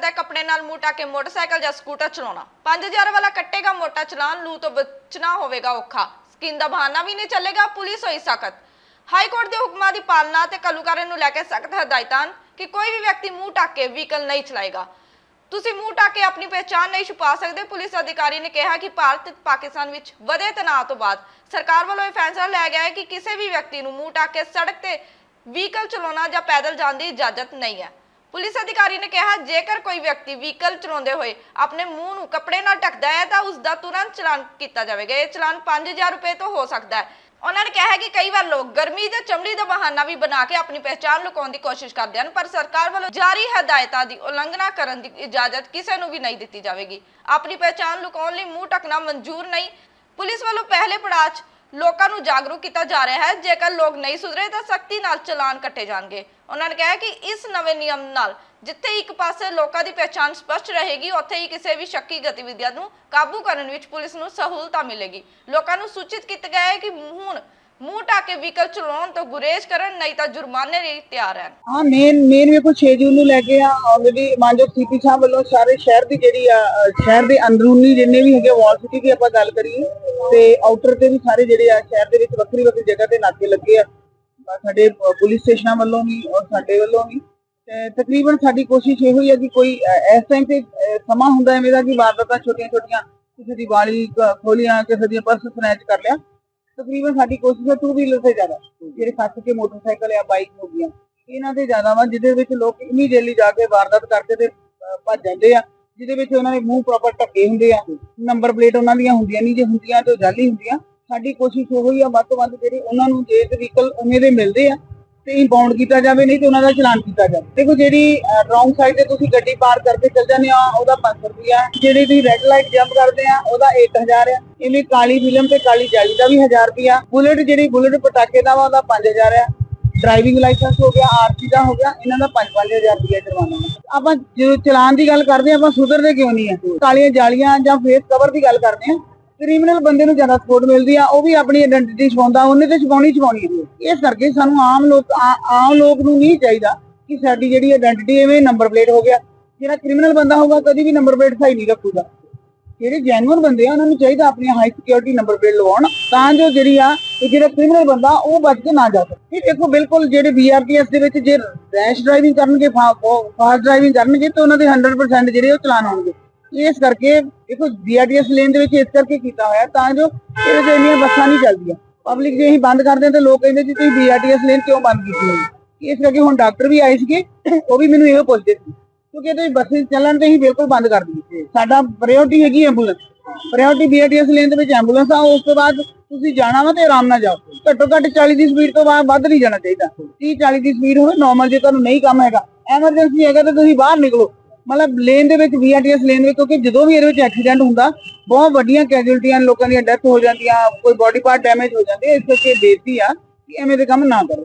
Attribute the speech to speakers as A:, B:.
A: ਹੱਦ ਹੈ ਕੱਪੜੇ ਨਾਲ ਮੂੰਹ ਕੇ ਮੋਟਰਸਾਈਕਲ ਜਾਂ ਸਕੂਟਰ ਚਲਾਉਣਾ। 5000 ਵਾਲਾ ਕੱਟੇਗਾ ਮੋਟਾ, ਚਲਾਨ ਲੂ ਤੋਂ ਬਚਣਾ ਹੋਵੇਗਾ ਔਖਾ। ਸਕੀਮ ਦਾ ਬਹਾਨਾ ਵੀ ਨਹੀਂ ਚੱਲੇਗਾ, ਪੁਲਿਸ ਹੋਈ ਸਖਤ। ਹਾਈ ਕੋਰਟ ਦੇ ਹੁਕਮਾਂ ਦੀ ਪਾਲਣਾ ਤੇ ਕਲੂਕਾਰੇ ਨੂੰ ਲੈ ਕੇ ਸਖਤ ਹਦਾਇਤਾਂ ਕਿ ਕੋਈ ਵੀ ਵਿਅਕਤੀ ਮੂੰਹ ਢੱਕ ਕੇ ਵਹੀਕਲ ਨਹੀਂ ਚਲਾਏਗਾ। ਤੁਸੀਂ ਮੂੰਹ ਢੱਕ ਕੇ ਆਪਣੀ ਪਛਾਣ ਨਹੀਂ ਛੁਪਾ ਸਕਦੇ, ਪੁਲਿਸ ਅਧਿਕਾਰੀ ਨੇ ਕਿਹਾ ਕਿ ਭਾਰਤ ਤੇ ਪਾਕਿਸਤਾਨ ਵਿੱਚ ਵਧੇ ਤਣਾਅ ਤੋਂ ਬਾਅਦ ਸਰਕਾਰ ਵੱਲੋਂ ਇਹ ਫੈਸਲਾ ਲਿਆ ਗਿਆ ਹੈ ਕਿ ਕਿਸੇ ਵੀ ਵਿਅਕਤੀ ਨੂੰ ਮੂੰਹ ਢੱਕ ਕੇ ਸੜਕ ਤੇ ਵਹੀਕਲ ਚਲਾਉਣਾ ਜਾਂ ਪੈਦਲ ਜਾਣ ਦੀ ਇਜਾਜ਼ਤ ਨਹੀਂ ਹੈ। ਪੁਲਿਸ ਅਧਿਕਾਰੀ ਨੇ ਕਿਹਾ, ਜੇਕਰ ਕੋਈ ਵਿਅਕਤੀ ਵਹੀਕਲ ਚਲਾਉਂਦੇ ਹੋਏ ਆਪਣੇ ਮੂੰਹ ਨੂੰ ਕੱਪੜੇ ਨਾਲ ਢੱਕਦਾ ਹੈ, ਤਾਂ ਉਸ ਦਾ ਤੁਰੰਤ ਚਲਾਨ ਕੀਤਾ ਜਾਵੇਗਾ। ਇਹ ਚਲਾਨ 5000 ਰੁਪਏ ਤੋਂ ਹੋ ਸਕਦਾ ਹੈ। ਉਹਨਾਂ ਨੇ ਕਿਹਾ ਹੈ ਕਿ ਕਈ ਵਾਰ ਲੋਕ ਗਰਮੀ ਜਾਂ ਚਮੜੀ ਦਾ ਬਹਾਨਾ ਵੀ ਬਣਾ ਕੇ ਆਪਣੀ ਪਹਿਚਾਣ ਲੁਕਾਉਣ ਦੀ ਕੋਸ਼ਿਸ਼ ਕਰਦੇ ਹਨ, ਪਰ ਸਰਕਾਰ ਵੱਲੋਂ ਜਾਰੀ ਹਦਾਇਤਾਂ ਦੀ ਉਲੰਘਣਾ ਕਰਨ ਦੀ ਇਜਾਜ਼ਤ ਕਿਸੇ ਨੂੰ ਵੀ ਨਹੀਂ ਦਿੱਤੀ ਜਾਵੇਗੀ। ਆਪਣੀ ਪਹਿਚਾਣ ਲੁਕਾਉਣ ਲਈ ਮੂੰਹ ਢੱਕਣਾ ਮਨਜ਼ੂਰ ਨਹੀਂ। ਪੁਲਿਸ ਵੱਲੋਂ ਪਹਿਲੇ ਪੜਾਅ 'ਚ ਲੋਕਾਂ ਨੂੰ ਜਾਗਰੂਕ ਕੀਤਾ ਜਾ ਰਿਹਾ ਹੈ। ਜੇਕਰ ਲੋਕ ਨਹੀਂ ਸੁਧਰੇ, ਤਾਂ ਸਖਤੀ ਨਾਲ ਚਲਾਨ ਕੱਟੇ ਜਾਣਗੇ। ਉਹਨਾਂ ਨੇ ਕਿਹਾ ਕਿ ਇਸ ਨਵੇਂ ਨਿਯਮ ਨਾਲ ਜਿੱਥੇ ਇੱਕ ਪਾਸੇ ਲੋਕਾਂ ਦੀ ਪਛਾਣ ਸਪਸ਼ਟ ਰਹੇਗੀ, ਉੱਥੇ ਹੀ ਕਿਸੇ ਵੀ ਸ਼ੱਕੀ ਗਤੀਵਿਧੀਆਂ ਨੂੰ ਕਾਬੂ ਕਰਨ ਵਿੱਚ ਪੁਲਿਸ ਨੂੰ ਸਹੂਲਤਾਂ ਮਿਲੇਗੀ। ਲੋਕਾਂ ਨੂੰ ਸੂਚਿਤ ਕੀਤਾ ਗਿਆ ਹੈ ਕਿ ਹੁਣ ਮੂੰਹ ਢੱਕ ਵਹੀਕਲ ਚਲਾਉਣ ਤੋਂ ਗੁਰੇਜ਼ ਕਰਨ, ਨਹੀਂ ਤਾਂ ਜੁਰਮਾਨੇ ਲਈ ਤਿਆਰ ਹਨ
B: ਹਾਂ ਮੇਨ ਮੇਨ ਵੇਖੋ 6 ਜੂਨ ਨੂੰ ਲੈ ਕੇ ਆ ਆਲਰੇਡੀ ਮਾਨਜੋਤ ਸੀਪੀ ਸਾਹਿਬ ਵੱਲੋਂ ਸਾਰੇ ਸ਼ਹਿਰ ਦੀ ਜਿਹੜੀ ਆ ਸ਼ਹਿਰ ਦੇ ਅੰਦਰੂਨੀ ਜਿੰਨੇ ਵੀ ਹੈਗੇ ਵਾਲ ਸਿਟੀ ਦੀ ਆਪਾਂ ਗੱਲ ਕਰੀਏ, ਤੇ ਆਊਟਰ ਤੇ ਵੀ ਸਾਰੇ ਜਿਹੜੇ ਆ ਸ਼ਹਿਰ ਦੇ ਵਿੱਚ ਵੱਖਰੀ ਵੱਖਰੀ ਜਗ੍ਹਾ ਤੇ ਨਾਕੇ ਲੱਗੇ ਆ। ਸਾਡੇ ਪੁਲਿਸ ਸਟੇਸ਼ਨਾਂ ਵੱਲੋਂ ਵੀ ਔਰ ਸਾਡੇ ਵੱਲੋਂ ਵੀ। ਤਕਰੀਬਨ ਸਾਡੀ ਕੋਸ਼ਿਸ਼ ਇਹੋ ਹੀ ਹੈ ਕਿ ਕੋਈ ਇਸ ਟਾਈਮ ਤੇ ਸਮਾਂ ਹੁੰਦਾ ਹੈ ਮੇਰਾ ਕਿ ਵਾਰਦਾਤਾਂ ਛੋਟੀਆਂ ਛੋਟੀਆਂ ਕਿਸੇ ਦੀ ਵਾਲੀ ਖੋਲੀਆਂ, ਕਿਸੇ ਦੀ ਪਰਸ ਸਨੈਚ ਕਰ ਲਿਆ। ਤਕਰੀਬਨ ਸਾਡੀ ਕੋਸ਼ਿਸ਼ ਹੈ ਟੂ ਵੀਲਰ ਤੇ ਜ਼ਿਆਦਾ। ਜਿਹੜੇ ਖਾਸ ਕਰਕੇ ਮੋਟਰਸਾਈਕਲ ਜਾਂ ਬਾਈਕ ਹੋ ਗਈਆਂ, ਇਹਨਾਂ ਤੇ ਜ਼ਿਆਦਾ ਵਾ, ਜਿਹਦੇ ਵਿੱਚ ਲੋਕ ਇਮੀਡੀਏਟਲੀ ਜਾ ਕੇ ਵਾਰਦਾਤ ਕਰਦੇ ਤੇ ਭੱਜ ਜਾਂਦੇ ਆ, ਜਿਹਦੇ ਵਿੱਚ ਉਹਨਾਂ ਦੇ ਮੂੰਹ ਪ੍ਰੋਪਰ ਢੱਕੇ ਹੁੰਦੇ ਆ ਨੰਬਰ ਪਲੇਟ ਉਹਨਾਂ ਦੀਆਂ ਹੁੰਦੀਆਂ ਨਹੀਂ, ਜੇ ਹੁੰਦੀਆਂ ਤੇ ਜਾਲੀ ਹੁੰਦੀਆਂ। ਸਾਡੀ ਕੋਸ਼ਿਸ਼ ਉਹੀ ਆ, ਵੱਧ ਤੋਂ ਵੱਧ ਜਿਹੜੇ ਉਹਨਾਂ ਨੂੰ ਜੇ ਵਹੀਕਲ ਉਵੇਂ ਦੇ ਮਿਲਦੇ ਆ ਤੇ ਇੰਪਾਊਂਡ ਕੀਤਾ ਜਾਵੇ, ਨਹੀਂ ਤੇ ਉਹਨਾਂ ਦਾ ਚਲਾਨ ਕੀਤਾ ਜਾਵੇ। ਦੇਖੋ ਜਿਹੜੀ ਰੌਂਗ ਸਾਈਡ ਤੇ ਤੁਸੀਂ ਗੱਡੀ ਪਾਰ ਕਰਕੇ ਚੱਲ ਜਾਂਦੇ ਆ ਉਹਦਾ 500 ਰੁਪਿਆ ਜਿਹੜੀ ਤੁਸੀਂ ਰੈੱਡ ਲਾਈਟ ਜੰਪ ਕਰਦੇ ਆ, ਉਹਦਾ 1000 ਆ ਇਵੇਂ ਕਾਲੀ ਫਿਲਮ ਤੇ ਕਾਲੀ ਜਾਲੀ ਦਾ ਵੀ 1000 ਰੁਪਿਆ ਬੁਲਟ, ਜਿਹੜੀ ਬੁਲਟ ਪਟਾਕੇ ਦਾ ਵਾ, ਉਹਦਾ 5000 ਆ ਡਰਾਈਵਿੰਗ ਲਾਇਸੈਂਸ ਹੋ ਗਿਆ, ਆਰਸੀ ਦਾ ਹੋ ਗਿਆ, ਇਹਨਾਂ ਦਾ 5-5000 ਰੁਪਏ ਜੁਰਮਾਨਾ ਆਪਾਂ ਜਦੋਂ ਚਲਾਨ ਦੀ ਗੱਲ ਕਰਦੇ ਆ, ਆਪਾਂ ਸੁਧਰਦੇ ਕਿਉਂ ਨਹੀਂ ਆ? ਕਾਲੀਆਂ ਜਾਲੀਆਂ ਜਾਂ ਫੇਸ ਕਵਰ ਦੀ ਗੱਲ ਕਰਦੇ ਆ ਕ੍ਰਿਮੀਨਲ ਬੰਦੇ ਨੂੰ ਜ਼ਿਆਦਾ ਸਪੋਰਟ ਮਿਲਦੀ ਆ, ਉਹ ਵੀ ਆਪਣੀ ਆਇਡੈਂਟੀਟੀ ਛਪਾਉਂਦਾ, ਉਹਨੇ ਤੇ ਛੁਪਾਉਣੀ ਛਪਾਉਣੀ ਹੈ ਇਸ ਕਰਕੇ ਸਾਨੂੰ ਆਮ ਲੋਕ ਆਮ ਲੋਕ ਨੂੰ ਨਹੀਂ ਚਾਹੀਦਾ ਕਿ ਸਾਡੀ ਜਿਹੜੀ ਆਇਡੈਂਟੀਟੀ ਐਵੇਂ ਨੰਬਰ ਪਲੇਟ ਹੋ ਗਿਆ। ਜਿਹੜਾ ਕ੍ਰਿਮੀਨਲ ਬੰਦਾ ਹੋਊਗਾ, ਕਦੀ ਵੀ ਨੰਬਰ ਪਲੇਟ ਸਹੀ ਨਹੀਂ ਰੱਖੂਗਾ। ਜਿਹੜੇ ਜੈਨੂਅਨ ਬੰਦੇ ਆ, ਉਹਨਾਂ ਨੂੰ ਚਾਹੀਦਾ ਆਪਣੀ ਹਾਈ ਸਿਕਿਉਰਿਟੀ ਨੰਬਰ ਪਲੇਟ ਲਵਾਉਣ, ਤਾਂ ਜੋ ਜਿਹੜੀ ਆ, ਇਹ ਜਿਹੜਾ ਕ੍ਰਿਮੀਨਲ ਬੰਦਾ, ਉਹ ਬਚ ਕੇ ਨਾ ਜਾ ਸਕੇ। ਇਹ ਦੇਖੋ, ਬਿਲਕੁਲ ਜਿਹੜੇ ਬੀਆਰਟੀਐਸ ਦੇ ਵਿੱਚ ਜੇ ਰੈਸ਼ ਡਰਾਈਵਿੰਗ ਕਰਨਗੇ ਫਾਸਟ ਡਰਾਈਵਿੰਗ ਕਰਨਗੇ, ਤਾਂ ਉਹਨਾਂ ਦੇ 100% ਜਿਹੜੇ ਉਹ ਚਲਾਨ ਹੋਣਗੇ। ਇਸ ਕਰਕੇ ਦੇਖੋ ਬੀਆਰਟੀਐਸ ਲੇਨ ਦੇ ਵਿੱਚ ਇਸ ਕਰਕੇ ਕੀਤਾ ਹੋਇਆ, ਤਾਂ ਜੋ ਇਹਦੇ 'ਚ ਇੰਨੀਆਂ ਬੱਸਾਂ ਨਹੀਂ ਚੱਲਦੀਆਂ। ਪਬਲਿਕ ਜੇ ਅਸੀਂ ਬੰਦ ਕਰਦੇ ਹਾਂ ਤੇ ਲੋਕ ਕਹਿੰਦੇ ਜੀ ਤੁਸੀਂ ਬੀਆਰਟੀਐਸ ਲੇਨ ਕਿਉਂ ਬੰਦ ਕੀਤੀ ਹੋਈ? ਇਸ ਕਰਕੇ ਹੁਣ ਡਾਕਟਰ ਵੀ ਆਏ ਸੀਗੇ, ਉਹ ਵੀ ਮੈਨੂੰ ਇਹੋ ਪੁੱਛਦੇ ਸੀ। ਕਿਉਂਕਿ ਇਹਦੇ ਵਿੱਚ ਬੱਸੇ ਚੱਲਣ ਤੇ ਹੀ ਬਿਲਕੁਲ ਬੰਦ ਕਰ ਦਈਏ ਸਾਡਾ ਪ੍ਰਾਇੋਰਟੀ ਹੈਗੀ ਐਂਬੂਲੈਂਸ ਪ੍ਰਾਇੋਰਟੀ ਬੀਆਰਟੀਐਸ ਲੇਨ ਦੇ ਵਿੱਚ ਐਂਬੂਲੈਂਸ ਆ, ਉਸ ਤੋਂ ਬਾਅਦ ਤੁਸੀਂ ਜਾਣਾ ਵਾ ਤੇ ਆਰਾਮ ਨਾਲ ਜਾਓ। ਘੱਟੋ ਘੱਟ 40 ਦੀ ਸਪੀਡ ਤੋਂ ਬਾਅਦ ਵੱਧ ਨਹੀਂ ਜਾਣਾ ਚਾਹੀਦਾ। 30 40 ਦੀ ਸਪੀਡ ਹੋਵੇ ਨਾਰਮਲ ਜੇ ਤੁਹਾਨੂੰ ਨਹੀਂ ਕੰਮ ਹੈਗਾ ਐਮਰਜੈਂਸੀ ਹੈਗਾ ਤਾਂ ਤੁਸੀਂ ਬਾਹਰ ਨਿਕਲੋ। ਮਤਲਬ ਲੇਨ ਦੇ ਵਿੱਚ ਬੀਆਰਟੀਐਸ ਲੇਨ ਵਿੱਚ, ਕਿਉਂਕਿ ਜਦੋਂ ਵੀ ਇਹਦੇ ਵਿੱਚ ਐਕਸੀਡੈਂਟ ਹੁੰਦਾ, ਬਹੁਤ ਵੱਡੀਆਂ ਕੈਜੂਲਟੀਆਂ ਲੋਕਾਂ ਦੀਆਂ ਡੈਥ ਹੋ ਜਾਂਦੀਆਂ, ਕੋਈ ਬੋਡੀ ਪਾਰਟ ਡੈਮੇਜ ਹੋ ਜਾਂਦੇ ਇਸ ਕਰਕੇ ਬੇਨਤੀ ਆ ਕਿ ਐਵੇਂ ਦੇ ਕੰਮ ਨਾ ਕਰੋ।